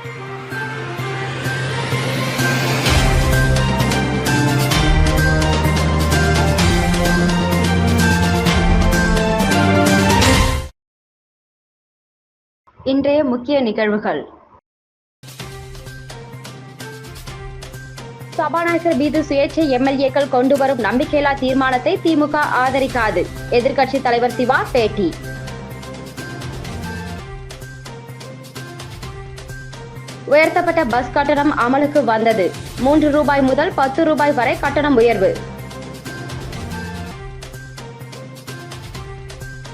இன்றைய முக்கிய நிகழ்வுகள். சபாநாயகர் மீது சுயேட்சை எம்எல்ஏக்கள் கொண்டு வரும் நம்பிக்கையில்லா தீர்மானத்தை திமுக ஆதரிக்காது. எதிர்க்கட்சி தலைவர் சிவா பேட்டி. உயர்த்தப்பட்ட பஸ் கட்டணம் அமலுக்கு வந்தது. மூன்று ரூபாய் முதல் பத்து ரூபாய் வரை கட்டணம் உயர்வு.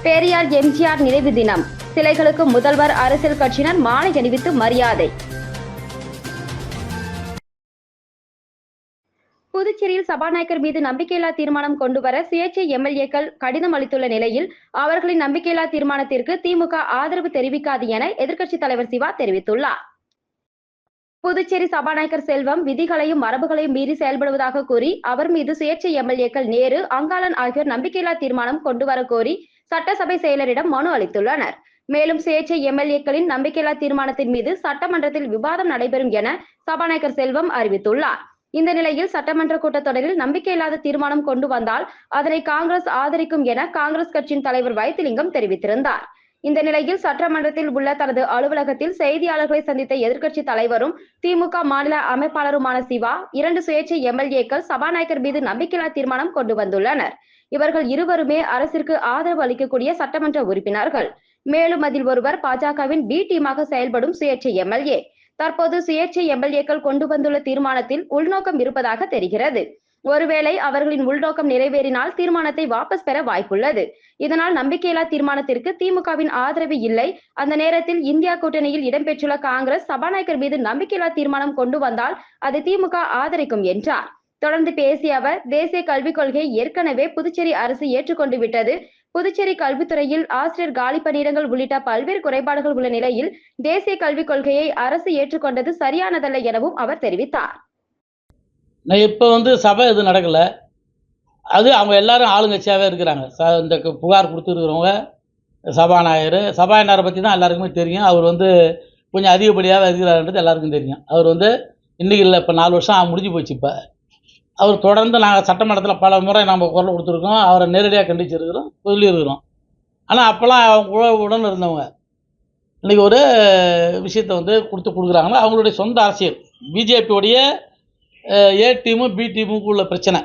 பெரியார் எம்ஜிஆர் நினைவு தினம். சிலைகளுக்கு முதல்வர் அரசியல் கட்சியினர் மாலை அணிவித்து மரியாதை. புதுச்சேரியில் சபாநாயகர் மீது நம்பிக்கையில்லா தீர்மானம் கொண்டுவர சுயேட்சை எம்எல்ஏக்கள் கடிதம் அளித்துள்ள நிலையில் அவர்களின் நம்பிக்கையில்லா தீர்மானத்திற்கு திமுக ஆதரவு தெரிவிக்காது என எதிர்க்கட்சித் தலைவர் சிவா தெரிவித்துள்ளார். புதுச்சேரி சபாநாயகர் செல்வம் விதிகளையும் மரபுகளையும் மீறி செயல்படுவதாக கூறி அவர் மீது சுயேட்சை எம்எல்ஏக்கள் நேரு அங்காளன் ஆகியோர் நம்பிக்கையில்லா தீர்மானம் கொண்டுவர கோரி சட்டசபை செயலரிடம் மனு அளித்துள்ளனர். மேலும் சுயேட்சை எம்எல்ஏக்களின் நம்பிக்கையில்லா தீர்மானத்தின் மீது சட்டமன்றத்தில் விவாதம் நடைபெறும் என சபாநாயகர் செல்வம் அறிவித்துள்ளார். இந்த நிலையில் சட்டமன்ற கூட்டத்தொடரில் நம்பிக்கையில்லாத தீர்மானம் கொண்டு வந்தால் அதனை காங்கிரஸ் ஆதரிக்கும் என காங்கிரஸ் கட்சியின் தலைவர் வைத்திலிங்கம் தெரிவித்திருந்தார். இந்த நிலையில் சட்டமன்றத்தில் உள்ள தனது அலுவலகத்தில் செய்தியாளர்களை சந்தித்த எதிர்க்கட்சி தலைவரும் திமுக மாநில அமைப்பாளருமான சிவா இரண்டு சுயேட்சை எம்எல்ஏக்கள் சபாநாயகர் மீது நம்பிக்கையில்லா தீர்மானம் கொண்டு வந்துள்ளனர். இவர்கள் இருவருமே அரசிற்கு ஆதரவு அளிக்கக்கூடிய சட்டமன்ற உறுப்பினர்கள். மேலும் அதில் ஒருவர் பாஜகவின் பி டீமாக செயல்படும் சுயேட்சை எம்எல்ஏ. தற்போது சுயேட்சை எம்எல்ஏக்கள் கொண்டு வந்துள்ள தீர்மானத்தில் உள்நோக்கம் இருப்பதாக தெரிகிறது. ஒருவேளை அவர்களின் உள்நோக்கம் நிறைவேறினால் தீர்மானத்தை வாபஸ் பெற வாய்ப்புள்ளது. இதனால் நம்பிக்கையில்லா தீர்மானத்திற்கு திமுகவின் ஆதரவு இல்லை. அந்த நேரத்தில் இந்தியா கூட்டணியில் இடம்பெற்றுள்ள காங்கிரஸ் சபாநாயகர் மீது நம்பிக்கையில்லா தீர்மானம் கொண்டு வந்தால் அதை திமுக ஆதரிக்கும் என்றார். தொடர்ந்து பேசிய அவர் தேசிய கல்விக் கொள்கையை ஏற்கனவே புதுச்சேரி அரசு ஏற்றுக்கொண்டு விட்டது. புதுச்சேரி கல்வித்துறையில் ஆசிரியர் காலி பணியிடங்கள் உள்ளிட்ட பல்வேறு குறைபாடுகள் உள்ள நிலையில் தேசிய கல்விக் கொள்கையை அரசு ஏற்றுக்கொண்டது சரியானதல்ல எனவும் அவர் தெரிவித்தார். நான் இப்போ வந்து சபை எதுவும் நடக்கலை. அது அவங்க எல்லாரும் ஆளுங்கட்சியாகவே இருக்கிறாங்க. ச இந்த புகார் கொடுத்துருக்குறவங்க சபாநாயகர் சபாநாயகரை பற்றி தான் எல்லாருக்குமே தெரியும். அவர் வந்து கொஞ்சம் அதிகப்படியாக இருக்கிறாருன்றது எல்லாருக்கும் தெரியும். அவர் வந்து இன்றைக்கி இல்லை இப்போ நாலு வருஷம் முடிஞ்சு போச்சு இப்போ. அவர் தொடர்ந்து நாங்கள் சட்டமன்றத்தில் பல முறை நம்ம குரல் கொடுத்துருக்கோம். அவரை நேரடியாக கண்டிச்சிருக்கிறோம் சொல்லியிருக்கிறோம். ஆனால் அப்போல்லாம் அவங்க உடன் இருந்தவங்க. இன்றைக்கி ஒரு விஷயத்தை வந்து கொடுத்து கொடுக்குறாங்கன்னா அவங்களுடைய சொந்த அரசியல். பிஜேபியோடைய ஏ டீமும் பி டீமுக்கும் உள்ள பிரச்சனை.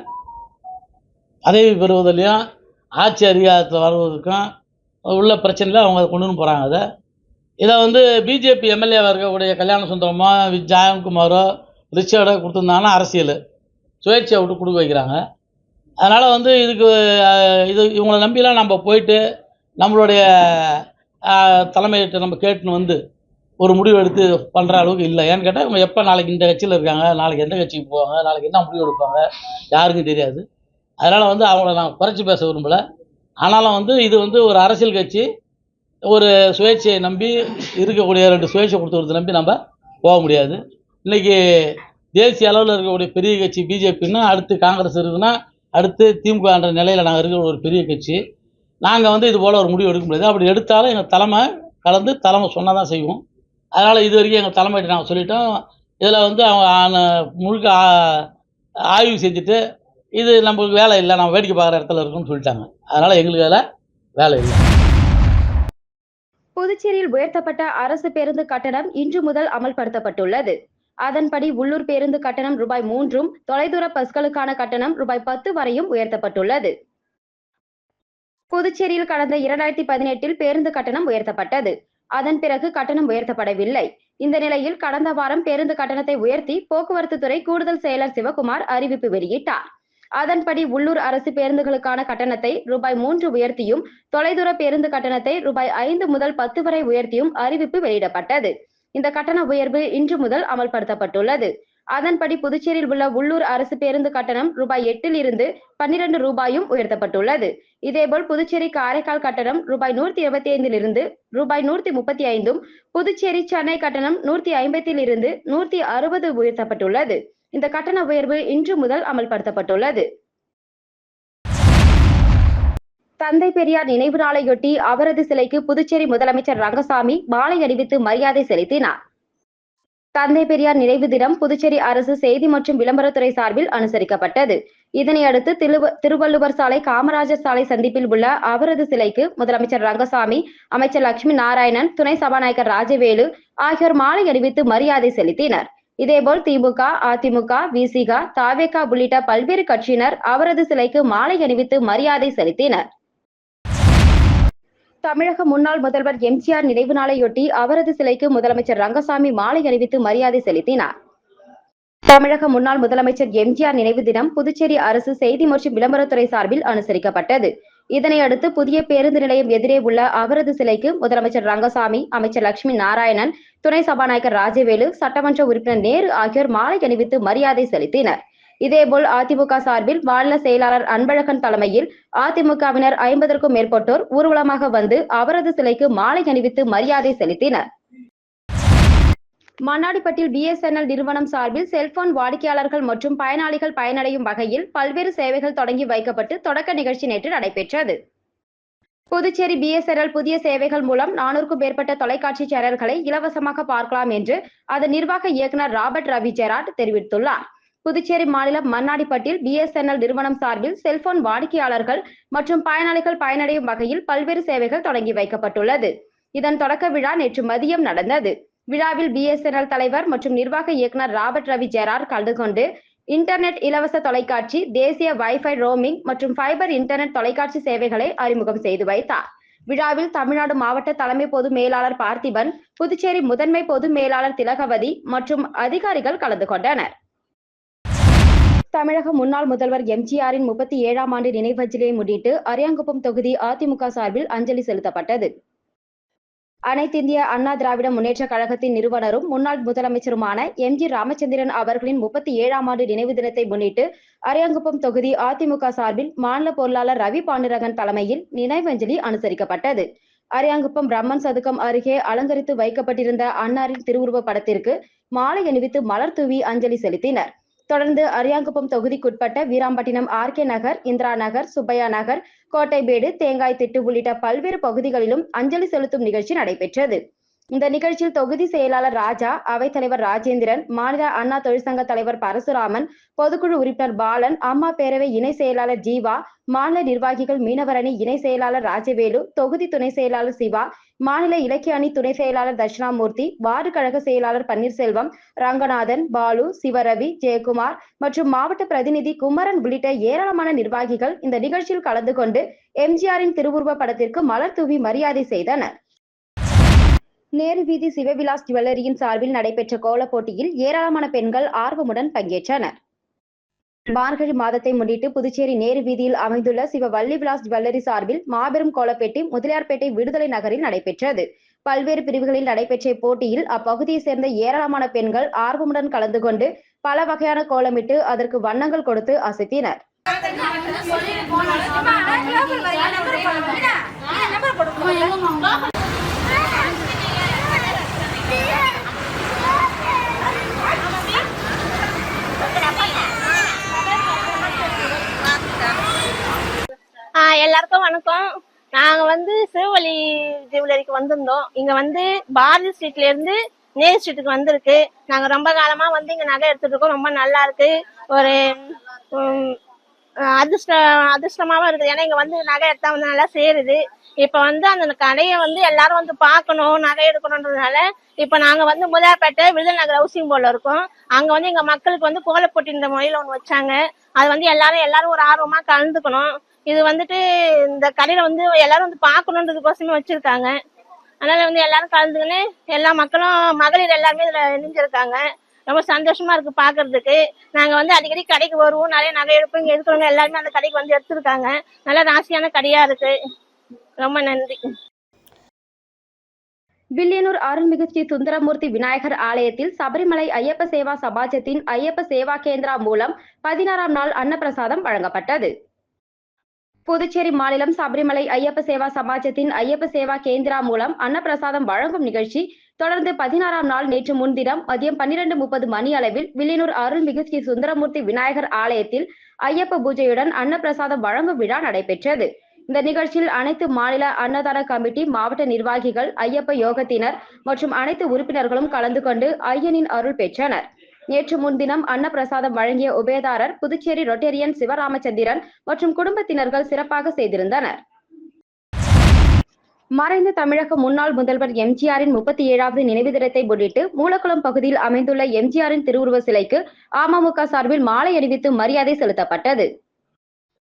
பதவி பெறுவதிலையும் ஆட்சி அதிகாரத்தில் வருவதற்கும் உள்ள பிரச்சனையில் அவங்க அதை கொண்டு வந்து போகிறாங்க அதை. இதை வந்து பிஜேபி எம்எல்ஏவாக இருக்கக்கூடிய கல்யாண சுந்தரமோ வி- ஜெயக்குமாரோ ரிச்சர்டோ கொடுத்துருந்தாங்கன்னா அரசியல். சுயேட்சையை விட்டு கொடுக்க வைக்கிறாங்க. அதனால் வந்து இதுக்கு இது இவங்களை நம்பிலாம் நம்ம போயிட்டு நம்மளுடைய தலைமையிட்ட நம்ம கேட்டுன்னு வந்து ஒரு முடிவு எடுத்து பண்ணுற அளவுக்கு இல்லை. ஏன்னு கேட்டால் இவங்க எப்போ நாளைக்கு இந்த கட்சியில் இருக்காங்க நாளைக்கு எந்த கட்சிக்கு போவாங்க நாளைக்கு என்ன முடிவு எடுப்பாங்க யாருக்கும் தெரியாது. அதனால் வந்து அவங்கள நான் குறைச்சி பேச விரும்பலை. ஆனாலும் வந்து இது வந்து ஒரு அரசியல் கட்சி ஒரு சுயேட்சையை நம்பி இருக்கக்கூடிய ரெண்டு சுயேட்சை கொடுத்துறது நம்பி நம்ம போக முடியாது. இன்றைக்கி தேசிய அளவில் இருக்கக்கூடிய பெரிய கட்சி பிஜேபின்னா அடுத்து காங்கிரஸ் இருக்குன்னா அடுத்து திமுகன்ற நிலையில் நாங்கள் இருக்கிற ஒரு பெரிய கட்சி. நாங்கள் வந்து இது போல் ஒரு முடிவு எடுக்க முடியாது. அப்படி எடுத்தாலும் எங்கள் தலைமை கலந்து தலைமை சொன்னால் தான் செய்வோம். அதனால் இது வரைக்கும் எங்கள் தலைமையிட்ட நாங்கள் சொல்லிட்டோம். இதில் வந்து அவன் முழுக்க ஆய்வு செஞ்சுட்டு இது நம்மளுக்கு வேலை இல்லை நம்ம வேடிக்கை பார்க்குற இடத்துல இருக்குன்னு சொல்லிட்டாங்க. அதனால் எங்களுக்கு அதில் வேலை இல்லை. புதுச்சேரியில் உயர்த்தப்பட்ட அரசு பேருந்து கட்டணம் இன்று முதல் அமல்படுத்தப்பட்டுள்ளது. அதன்படி உள்ளூர் பேருந்து கட்டணம் ரூபாய் மூன்றும் தொலைதூர பஸ்களுக்கான கட்டணம் ரூபாய் பத்து வரையும் உயர்த்தப்பட்டுள்ளது. புதுச்சேரியில் கடந்த இரண்டாயிரத்தி பதினெட்டில் பேருந்து கட்டணம் உயர்த்தப்பட்டது. அதன் பிறகு கட்டணம் உயர்த்தப்படவில்லை. இந்த நிலையில் கடந்த வாரம் பேருந்து கட்டணத்தை உயர்த்தி போக்குவரத்து துறை கூடுதல் செயலர் சிவகுமார் அறிவிப்பு வெளியிட்டார். அதன்படி உள்ளூர் அரசு பேருந்துகளுக்கான கட்டணத்தை ரூபாய் மூன்று உயர்த்தியும் தொலைதூர பேருந்து கட்டணத்தை ரூபாய் ஐந்து முதல் பத்து வரை உயர்த்தியும் அறிவிப்பு வெளியிடப்பட்டது. இந்த கட்டண உயர்வு இன்று முதல் அமல்படுத்தப்பட்டுள்ளது. அதன்படி புதுச்சேரியில் உள்ள உள்ளூர் அரசு பேருந்து கட்டணம் ரூபாய் எட்டில் இருந்து பன்னிரண்டு ரூபாயும் உயர்த்தப்பட்டுள்ளது. இதேபோல் புதுச்சேரி காரைக்கால் கட்டணம் ரூபாய் நூற்றி இருபத்தி ஐந்தில் இருந்து ரூபாய் நூற்றி முப்பத்தி ஐந்தும் புதுச்சேரி சென்னை கட்டணம் நூற்றி ஐம்பத்தில் இருந்து நூற்றி அறுபது உயர்த்தப்பட்டுள்ளது. இந்த கட்டண உயர்வு இன்று முதல் அமல்படுத்தப்பட்டுள்ளது. தந்தை பெரியார் நினைவு நாளையொட்டி அவரது சிலைக்கு புதுச்சேரி முதலமைச்சர் ரங்கசாமி மாலை அணிவித்து மரியாதை செலுத்தினார். தந்தை பெரியார் நினைவு தினம் புதுச்சேரி அரசு செய்தி மற்றும் விளம்பரத்துறை சார்பில் அனுசரிக்கப்பட்டது. இதனையடுத்து திரு- திருவள்ளுவர் சாலை காமராஜர் சாலை சந்திப்பில் உள்ள அவரது சிலைக்கு முதலமைச்சர் ரங்கசாமி அமைச்சர் லட்சுமி நாராயணன் துணை சபாநாயகர் ராஜவேலு ஆகியோர் மாலை அணிவித்து மரியாதை செலுத்தினர். இதேபோல் திமுக அதிமுக விசிக தாவேகா உள்ளிட்ட பல்வேறு கட்சியினர் அவரது சிலைக்கு மாலை அணிவித்து மரியாதை செலுத்தினர். தமிழக முன்னாள் முதல்வர் எம்ஜிஆர் நினைவு நாளையொட்டி அவரது சிலைக்கு முதலமைச்சர் ரங்கசாமி மாலை அணிவித்து மரியாதை செலுத்தினார். தமிழக முன்னாள் முதலமைச்சர் எம்ஜிஆர் நினைவு தினம் புதுச்சேரி அரசு செய்தி மற்றும் விளம்பரத்துறை சார்பில் அனுசரிக்கப்பட்டது. இதனையடுத்து புதிய பேருந்து நிலையம் எதிரே உள்ள அவரது சிலைக்கு முதலமைச்சர் ரங்கசாமி அமைச்சர் லட்சுமி நாராயணன் துணை சபாநாயகர் ராஜவேலு சட்டமன்ற உறுப்பினர் நேரு ஆகியோர் மாலை அணிவித்து மரியாதை செலுத்தினர். இதேபோல் அதிமுக சார்பில் மாநில செயலாளர் அன்பழகன் தலைமையில் அதிமுகவினர் ஐம்பதற்கும் மேற்பட்டோர் ஊர்வலமாக வந்து அவரது சிலைக்கு மாலை அணிவித்து மரியாதை செலுத்தினர். மண்ணாடிப்பட்டில் பிஎஸ்என்எல் நிறுவனம் சார்பில் செல்போன் வாடிக்கையாளர்கள் மற்றும் பயனாளிகள் பயனடையும் வகையில் பல்வேறு சேவைகள் தொடங்கி வைக்கப்பட்டு தொடக்க நிகழ்ச்சி நேற்று நடைபெற்றது. புதுச்சேரி பிஎஸ்என்எல் புதிய சேவைகள் மூலம் நானூறுக்கும் மேற்பட்ட தொலைக்காட்சி சேனல்களை இலவசமாக பார்க்கலாம் என்று அதன் நிர்வாக இயக்குனர் ராபர்ட் ரவி ஜெராட் தெரிவித்துள்ளார். புதுச்சேரி மாநிலம் மண்ணாடிப்பட்டில் பிஎஸ்என்எல் நிறுவனம் சார்பில் செல்போன் வாடிக்கையாளர்கள் மற்றும் பயனாளிகள் பயனடையும் வகையில் பல்வேறு சேவைகள் தொடங்கி வைக்கப்பட்டுள்ளது. இதன் தொடக்க விழா நேற்று மதியம் நடந்தது. விழாவில் பிஎஸ்என்எல் தலைவர் மற்றும் நிர்வாக இயக்குனர் ராபர்ட் ரவி ஜெரார் கலந்து கொண்டு இன்டர்நெட் இலவச தொலைக்காட்சி தேசிய வைஃபை ரோமிங் மற்றும் ஃபைபர் இன்டர்நெட் தொலைக்காட்சி சேவைகளை அறிமுகம் செய்து வைத்தார். விழாவில் தமிழ்நாடு மாவட்ட தலைமை பொது மேலாளர் பார்த்திபன் புதுச்சேரி முதன்மை பொது மேலாளர் திலகவதி மற்றும் அதிகாரிகள் கலந்து கொண்டனர். தமிழக முன்னாள் முதல்வர் எம்ஜிஆரின் முப்பத்தி ஏழாம் ஆண்டு நினைவஞ்சலியை முன்னிட்டு அரியாங்குப்பம் தொகுதி அதிமுக சார்பில் அஞ்சலி செலுத்தப்பட்டது. அனைத்திந்திய அண்ணா திராவிட முன்னேற்ற கழகத்தின் நிறுவனரும் முன்னாள் முதலமைச்சருமான எம் ஜி ராமச்சந்திரன் அவர்களின் முப்பத்தி ஏழாம் ஆண்டு நினைவு தினத்தை முன்னிட்டு அரியாங்குப்பம் தொகுதி அதிமுக சார்பில் மாநில பொருளாளர் ரவி பாண்டுரங்கன் தலைமையில் நினைவஞ்சலி அனுசரிக்கப்பட்டது. அரியாங்குப்பம் பிரம்மன் சதுக்கம் அருகே அலங்கரித்து வைக்கப்பட்டிருந்த அன்னாரின் திருவுருவ படத்திற்கு மாலை அணிவித்து மலர் தூவி அஞ்சலி செலுத்தினர். தொடர்ந்து அரியாங்குப்பம் தொகுதிக்குட்பட்ட வீராம்பட்டினம் ஆர் கே நகர் இந்திரா நகர் சுப்பையா நகர் கோட்டைபேடு தேங்காய் திட்டு உள்ளிட்ட பல்வேறு பகுதிகளிலும் அஞ்சலி செலுத்தும் நிகழ்ச்சி நடைபெற்றது. இந்த நிகழ்ச்சியில் தொகுதி செயலாளர் ராஜா அவைத்தலைவர் ராஜேந்திரன் மாநில அண்ணா தொழிற்சங்க தலைவர் பரசுராமன் பொதுக்குழு உறுப்பினர் பாலன் அம்மா பேரவை இணை செயலாளர் ஜீவா மாநில நிர்வாகிகள் மீனவரணி இணை செயலாளர் ராஜவேலு தொகுதி துணை செயலாளர் சிவா மாநில இலக்கிய அணி துணை செயலாளர் தட்சிணாமூர்த்தி வார்டு கழக செயலாளர் பன்னீர்செல்வம் ரங்கநாதன் பாலு சிவரவி ஜெயக்குமார் மற்றும் மாவட்ட பிரதிநிதி குமரன் உள்ளிட்ட ஏராளமான நிர்வாகிகள் இந்த நிகழ்ச்சியில் கலந்து கொண்டு எம்ஜிஆரின் திருவுருவ படத்திற்கு மலர் தூவி மரியாதை செய்தனர். நேரு வீதி சிவவிலாஸ் ஜுவல்லரியின் சார்பில் நடைபெற்ற கோலப் போட்டியில் ஏராளமான பெண்கள் ஆர்வமுடன் பங்கேற்றனர். மார்கழி மாதத்தை முன்னிட்டு புதுச்சேரி நேரு வீதியில் அமைந்துள்ள சிவ வள்ளி விலாஸ் ஜுவல்லரி சார்பில் மாபெரும் கோலப்பேட்டி முதலியார்பேட்டை விடுதலை நகரில் நடைபெற்றது. பல்வேறு பிரிவுகளில் நடைபெற்ற இப்போட்டியில் அப்பகுதியைச் சேர்ந்த ஏராளமான பெண்கள் ஆர்வமுடன் கலந்து கொண்டு பல வகையான கோலமிட்டு அதற்கு வண்ணங்கள் கொடுத்து அசத்தினர். நாங்க வந்து சிவவழி ஜுவல்லரிக்கு வந்திருந்தோம். இங்க வந்து பாரதி ஸ்ட்ரீட்ல இருந்து நேரு ஸ்ட்ரீட்டுக்கு வந்திருக்கு. நாங்க ரொம்ப காலமா வந்து இங்க நகை எடுத்துட்டு இருக்கோம். ரொம்ப நல்லா இருக்கு. ஒரு அதிர்ஷ்ட அதிர்ஷ்டமாவும் இருக்குது. ஏன்னா இங்க வந்து நகை எடுத்தா வந்து நல்லா சேருது. இப்ப வந்து அந்த கடையை வந்து எல்லாரும் வந்து பார்க்கணும் நகை எடுக்கணுன்றதுனால இப்ப நாங்க வந்து முதலாப்பேட்டை விருதுநகர் ஹவுசிங் போர்டில் இருக்கோம். அங்க வந்து எங்க மக்களுக்கு வந்து கோலப்போட்டின்ற முறையில ஒண்ணு வச்சாங்க. அது வந்து எல்லாரும் எல்லாரும் ஒரு ஆர்வமா கலந்துக்கணும். இது வந்துட்டு இந்த கடையில வந்து எல்லாரும் வந்து பார்க்கணுன்றதுக்கோசமே வச்சிருக்காங்க. அதனால வந்து எல்லாரும் கலந்துக்கின்னு எல்லா மக்களும் மகளிர் எல்லாருமே இதுல இணைஞ்சிருக்காங்க. ரொம்ப சந்தோஷமா இருக்கு பாக்குறதுக்கு நாங்க வந்து அடிக்கடி கடைக்கு வருவோம். நிறைய நகை எடுப்போம். இங்க இருக்கிறவங்க எல்லாருமே அந்த கடைக்கு வந்து எடுத்திருக்காங்க. நல்ல ராசியான கடையா இருக்கு. ரொம்ப நன்றி. வில்லியனூர் அருள்மிகு ஸ்ரீ சுந்தரமூர்த்தி விநாயகர் ஆலயத்தில் சபரிமலை ஐயப்ப சேவா சமாஜத்தின் ஐயப்ப சேவா கேந்திரா மூலம் பதினாறாம் நாள் அன்னப்பிரசாதம் வழங்கப்பட்டது. புதுச்சேரி மாநிலம் சபரிமலை ஐயப்ப சேவா சமாஜத்தின் ஐயப்ப சேவா கேந்திரா மூலம் அன்னப்பிரசாதம் வழங்கும் நிகழ்ச்சி தொடர்ந்து பதினாறாம் நாள் நேற்று முன்தினம் மதியம் பன்னிரண்டு முப்பது மணி அளவில் வில்லியனூர் அருள்மிகு ஸ்ரீ சுந்தரமூர்த்தி விநாயகர் ஆலயத்தில் ஐயப்ப பூஜையுடன் அன்னப்பிரசாதம் வழங்கும் விழா நடைபெற்றது. இந்த நிகழ்ச்சியில் அனைத்து மாநில அன்னதான கமிட்டி மாவட்ட நிர்வாகிகள் ஐயப்ப யோகத்தினர் மற்றும் அனைத்து உறுப்பினர்களும் கலந்து கொண்டு ஐயனின் அருள் பெற்றனர். நேற்று முன்தினம் அன்னப்பிரசாதம் வழங்கிய உபயதாரர் புதுச்சேரி ரொட்டேரியன் சிவராமச்சந்திரன் மற்றும் குடும்பத்தினர்கள் சிறப்பாக செய்திருந்தனர். மறைந்த தமிழக முன்னாள் முதல்வர் எம்ஜிஆரின் முப்பத்தி ஏழாவது நினைவு தினத்தை முன்னிட்டு மூலக்குளம் பகுதியில் அமைந்துள்ள எம்ஜிஆரின் திருவுருவ சிலைக்கு அமமுக சார்பில் மாலை அணிவித்து மரியாதை செலுத்தப்பட்டது.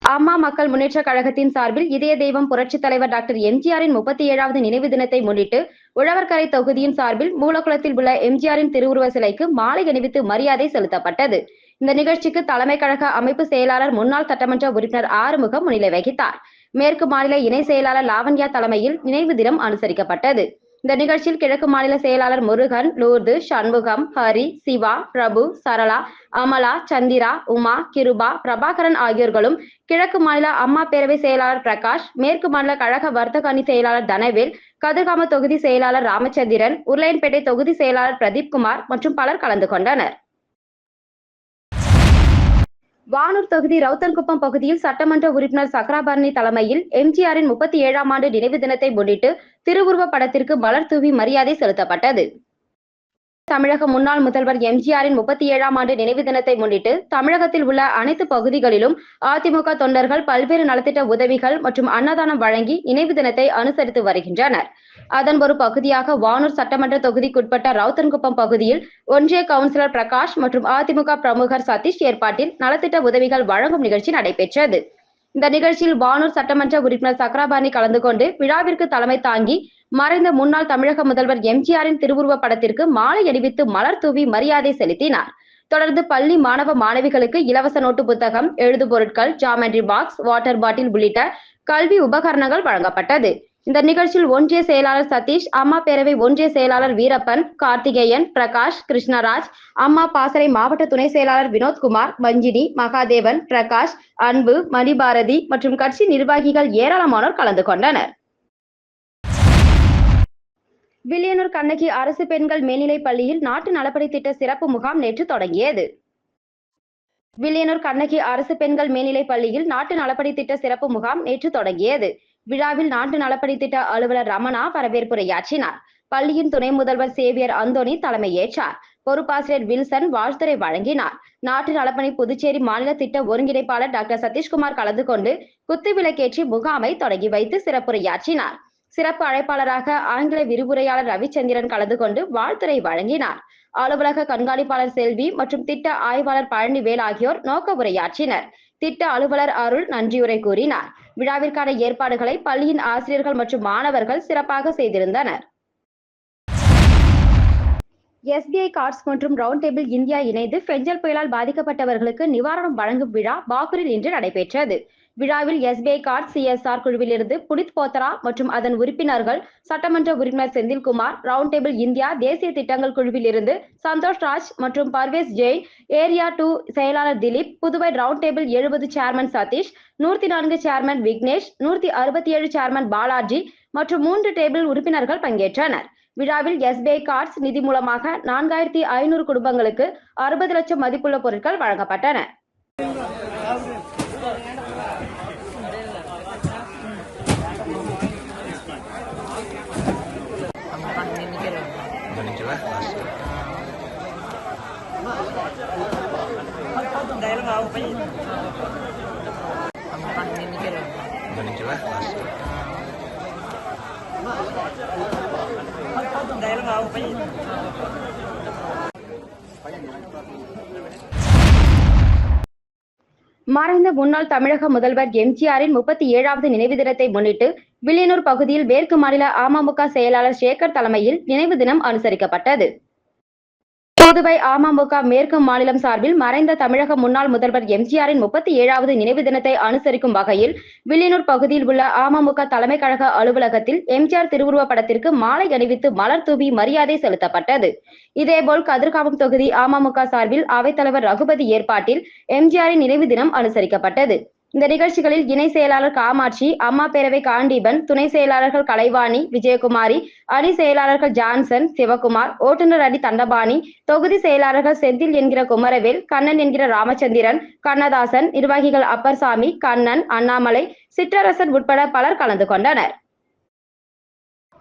அம்மா மக்கள் முன்னேற்ற கழகத்தின் சார்பில் இதய தெய்வம் புரட்சித் தலைவர் டாக்டர் எம்ஜிஆரின் முப்பத்தி ஏழாவது நினைவு தினத்தை முன்னிட்டு உழவர்கரை தொகுதியின் சார்பில் மூலக்குளத்தில் உள்ள எம்ஜிஆரின் திருவுருவ சிலைக்கு மாலை அணிவித்து மரியாதை செலுத்தப்பட்டது. இந்த நிகழ்ச்சிக்கு தலைமை கழக அமைப்பு செயலாளர் முன்னாள் சட்டமன்ற உறுப்பினர் ஆறுமுகம் முன்னிலை வகித்தார். மேற்கு மாநில இணை செயலாளர் லாவண்யா தலைமையில் நினைவு தினம் அனுசரிக்கப்பட்டது. இந்த நிகழ்ச்சியில் கிழக்கு மாநில செயலாளர் முருகன் லூர்து சண்முகம் ஹரி சிவா பிரபு சரளா அமலா சந்திரா உமா கிருபா பிரபாகரன் ஆகியோர்களும் கிழக்கு மாநில அம்மா பேரவை செயலாளர் பிரகாஷ் மேற்கு மாநில கழக வர்த்தக அணி செயலாளர் தனவேல் கதிர்காம தொகுதி செயலாளர் ராமச்சந்திரன் உருளையன்பேட்டை தொகுதி செயலாளர் பிரதீப் குமார் மற்றும் பலர் கலந்து கொண்டனர். வானூர் தொகுதி ரவுத்தன்குப்பம் பகுதியில் சட்டமன்ற உறுப்பினர் சக்ராபரணி தலைமையில் எம்ஜிஆரின் முப்பத்தி ஏழாம் ஆண்டு நினைவு தினத்தை முன்னிட்டு திருவுருவ படத்திற்கு மலர் தூவி மரியாதை செலுத்தப்பட்டது. தமிழக முன்னாள் முதல்வர் எம்ஜிஆரின் முப்பத்தி ஏழாம் ஆண்டு நினைவு தினத்தை முன்னிட்டு தமிழகத்தில் உள்ள அனைத்து பகுதிகளிலும் அதிமுக தொண்டர்கள் பல்வேறு நலத்திட்ட உதவிகள் மற்றும் அன்னதானம் வழங்கி நினைவு தினத்தை அனுசரித்து வருகின்றனர். அதன் ஒரு பகுதியாக வானூர் சட்டமன்ற தொகுதிக்குட்பட்ட ரவுத்தன்குப்பம் பகுதியில் ஒன்றிய கவுன்சிலர் பிரகாஷ் மற்றும் அதிமுக பிரமுகர் சதீஷ் ஏற்பாட்டில் நலத்திட்ட உதவிகள் வழங்கும் நிகழ்ச்சி நடைபெற்றது. இந்த நிகழ்ச்சியில் வானூர் சட்டமன்ற உறுப்பினர் சக்ராபாணி கலந்து கொண்டு விழாவிற்கு தலைமை தாங்கி மறைந்த முன்னாள் தமிழக முதல்வர் எம்ஜிஆரின் திருவுருவ படத்திற்கு மாலை அணிவித்து மலர் தூவி மரியாதை செலுத்தினார். தொடர்ந்து பள்ளி மாணவ மாணவிகளுக்கு இலவச நோட்டு புத்தகம் எழுது பொருட்கள் ஜாமெண்ட்ரி பாக்ஸ் வாட்டர் பாட்டில் உள்ளிட்ட கல்வி உபகரணங்கள் வழங்கப்பட்டது. இந்த நிகழ்ச்சியில் ஒன்றிய செயலாளர் சதீஷ் அம்மா பேரவை ஒன்றிய செயலாளர் வீரப்பன் கார்த்திகேயன் பிரகாஷ் கிருஷ்ணராஜ் அம்மா பாசறை மாவட்ட துணை செயலாளர் வினோத்குமார் மஞ்சினி மகாதேவன் பிரகாஷ் அன்பு மணிபாரதி மற்றும் கட்சி நிர்வாகிகள் ஏராளமானோர் கலந்து கொண்டனர். வில்லியனூர் கண்ணகி அரசு பெண்கள் மேல்நிலைப் பள்ளியில் நாட்டு நலப்படை திட்ட சிறப்பு முகாம் நேற்று தொடங்கியது. வில்லியனூர் கண்ணகி அரசு பெண்கள் மேல்நிலைப் பள்ளியில் நாட்டு நலப்படை திட்ட சிறப்பு முகாம் நேற்று தொடங்கியது. விழாவில் நாட்டு நலப்பணி திட்ட அலுவலர் ரமணா வரவேற்புரையாற்றினார். பள்ளியின் துணை முதல்வர் சேவியர் அந்தோணி தலைமையேற்றார். பொறுப்பாசிரியர் வில்சன் வாழ்த்துரை வழங்கினார். நாட்டு நலப்பணி புதுச்சேரி மாநில திட்ட ஒருங்கிணைப்பாளர் டாக்டர் சதீஷ்குமார் கலந்து கொண்டு குத்துவிளக்கேற்றி முகாமை தொடங்கி வைத்து சிறப்புரையாற்றினார். சிறப்பு அழைப்பாளராக ஆங்கில விரிவுரையாளர் ரவிச்சந்திரன் கலந்து கொண்டு வாழ்த்துரை வழங்கினார். அலுவலக கண்காணிப்பாளர் செல்வி மற்றும் திட்ட ஆய்வாளர் பழனிவேல் ஆகியோர் நோக்க உரையாற்றினர். திட்ட அலுவலர் அருள் நன்றியுரை கூறினார். விழாவிற்கான ஏற்பாடுகளை பள்ளியின் ஆசிரியர்கள் மற்றும் மாணவர்கள் சிறப்பாக செய்திருந்தனர். எஸ்பிஐ கார்ட்ஸ் மற்றும் ரவுண்ட் டேபிள் இந்தியா இணைந்து பெஞ்சல் புயலால் பாதிக்கப்பட்டவர்களுக்கு நிவாரணம் வழங்கும் விழா பாகூரில் இன்று நடைபெற்றது. விழாவில் எஸ்பிஐ கார்ட் சிஎஸ்ஆர் குழுவிலிருந்து புனித் போத்ரா மற்றும் அதன் உறுப்பினர்கள் சட்டமன்ற உறுப்பினர் செந்தில்குமார் ரவுண்ட் டேபிள் இந்தியா தேசிய திட்டங்கள் குழுவில் இருந்து சந்தோஷ் ராஜ் மற்றும் பர்வேஸ் ஜெயின் ஏரியா டூ செயலாளர் திலீப் புதுவை ரவுண்ட் டேபிள் எழுபது சேர்மன் சதீஷ் நூற்றி நான்கு சேர்மன் விக்னேஷ் நூற்றி அறுபத்தி ஏழு சேர்மன் பாலாஜி மற்றும் மூன்று டேபிள் உறுப்பினர்கள் பங்கேற்றனர். விழாவில் எஸ்பிஐ கார்ட்ஸ் நிதி மூலமாக நான்காயிரத்தி ஐநூறு குடும்பங்களுக்கு அறுபது லட்சம் மதிப்புள்ள பொருட்கள் வழங்கப்பட்டன. மறைந்த முன்னாள் தமிழக முதல்வர் எம்ஜிஆரின் முப்பத்தி ஏழாவது நினைவு தினத்தை முன்னிட்டு வில்லியனூர் பகுதியில் மேற்கு மாநில அமமுக செயலாளர் சேகர் தலைமையில் நினைவு தினம் அனுசரிக்கப்பட்டது. புதுவை அமமுக மேற்கு மாநிலம் சார்பில் மறைந்த தமிழக முன்னாள் முதல்வர் எம்ஜிஆரின் முப்பத்தி ஏழாவது நினைவு தினத்தை அனுசரிக்கும் வகையில் வில்லியனூர் பகுதியில் உள்ள அமமுக தலைமை கழக அலுவலகத்தில் எம்ஜிஆர் திருவுருவ படத்திற்கு மாலை அணிவித்து மலர் தூவி மரியாதை செலுத்தப்பட்டது. இதேபோல் கதிர்காமம் தொகுதி அமமுக சார்பில் அவைத்தலைவர் ரகுபதி ஏற்பாட்டில் எம்ஜிஆரின் நினைவு தினம் அனுசரிக்கப்பட்டது. இந்த நிகழ்ச்சிகளில் இணை செயலாளர் காமாட்சி அம்மா பேரவை காண்டீபன் துணை செயலாளர்கள் கலைவாணி விஜயகுமாரி அணி செயலாளர்கள் ஜான்சன் சிவகுமார் ஓட்டுநர் அணி தண்டபாணி தொகுதி செயலாளர்கள் செந்தில் என்கிற குமரவேல் கண்ணன் என்கிற ராமச்சந்திரன் கண்ணதாசன் நிர்வாகிகள் அப்பர்சாமி கண்ணன் அண்ணாமலை சிற்றரசன் உட்பட பலர் கலந்து கொண்டனர்.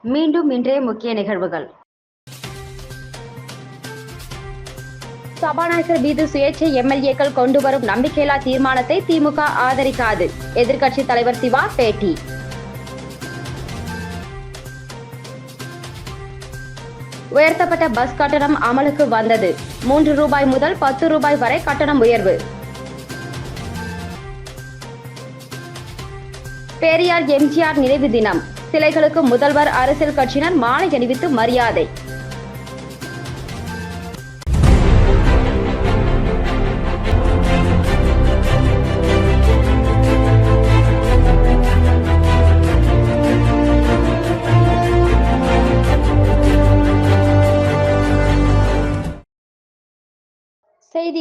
மீண்டும் இன்றைய முக்கிய நிகழ்வுகள். சபாநாயகர் மீது சுயேட்சை எம்எல்ஏக்கள் கொண்டு வரும் நம்பிக்கையில்லா தீர்மானத்தை திமுக ஆதரிக்காது. எதிர்க்கட்சி தலைவர் சிவா பேட்டி. உயர்த்தப்பட்ட பஸ் கட்டணம் அமலுக்கு வந்தது. மூன்று ரூபாய் முதல் பத்து ரூபாய் வரை கட்டணம் உயர்வு. பெரியார் எம்ஜிஆர் நினைவு தினம். சிலைகளுக்கு முதல்வர் அரசியல் கட்சியினர் மாலை அணிவித்து மரியாதை.